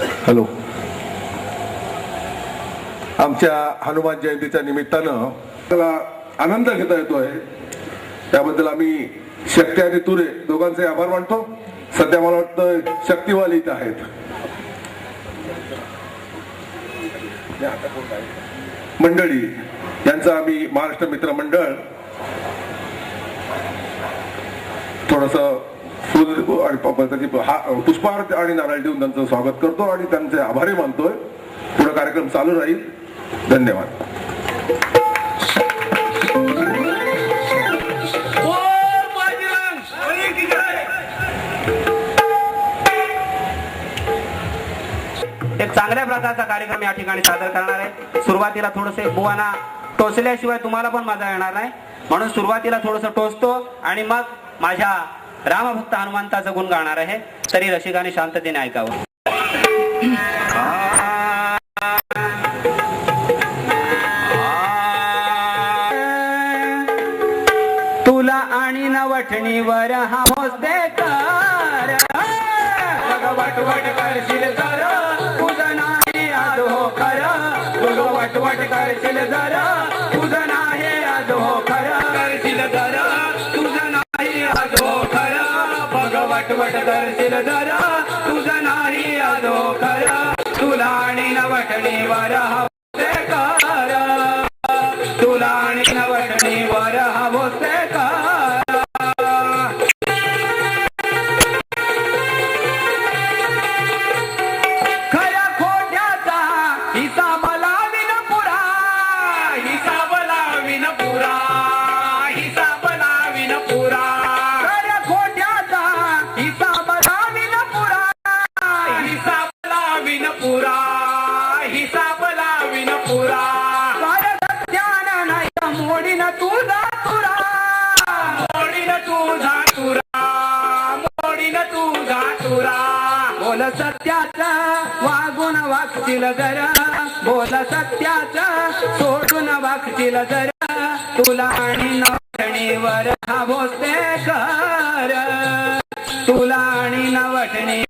Hello. आमच्या हनुमान जयंतीच्या निमित्तानं त्याला आनंद घेता येतोय त्याबद्दल आम्ही शक्ती आणि तुरे दोघांचे आभार मानतो. सध्या मला वाटतं शक्तिवाल इथं आहेत. मंडळी यांचं आम्ही महाराष्ट्र मित्र मंडळ थोडस फुल आणि पुष्पहार आणि नारळ देऊन त्यांचं स्वागत करतो आणि त्यांचे आभारी मानतोय. पुढे कार्यक्रम चालू राहील. धन्यवाद. एक चांगल्या प्रकारचा कार्यक्रम या ठिकाणी सादर करणार आहे. सुरुवातीला थोडसे बुवाना टोचल्याशिवाय तुम्हाला पण मजा येणार नाही. म्हणून सुरुवातीला थोडस टोचतो आणि मग माझ्या रामभक्त हनुमंताचं गुण गाणार आहे. तरी रसिकाने शांततेने ऐकावं. तुला आणि नवठणीवर हा मोसदे कर वट करशील तर तुझं नाही आज हो खर. तुझ वट करशील जर तुझं नाही आज हो खर. करशील जर तुझं नाही आज हो खर करशील जर. तुझं नाही आज खरा. तुला आणि नवटणी वर मोसदे कारा तुला आणि नवटणीवर हवोसे का खऱ्या खोट्याचा हिसाब लाविन पुरा. हिसाब लाविन पुरा. हिसाब वागून वागतील जरा. बोल सत्याचा सोडून वागतील जरा. तुला आणि नवठणीवर हा भोसते कर. तुला आणि नवठणी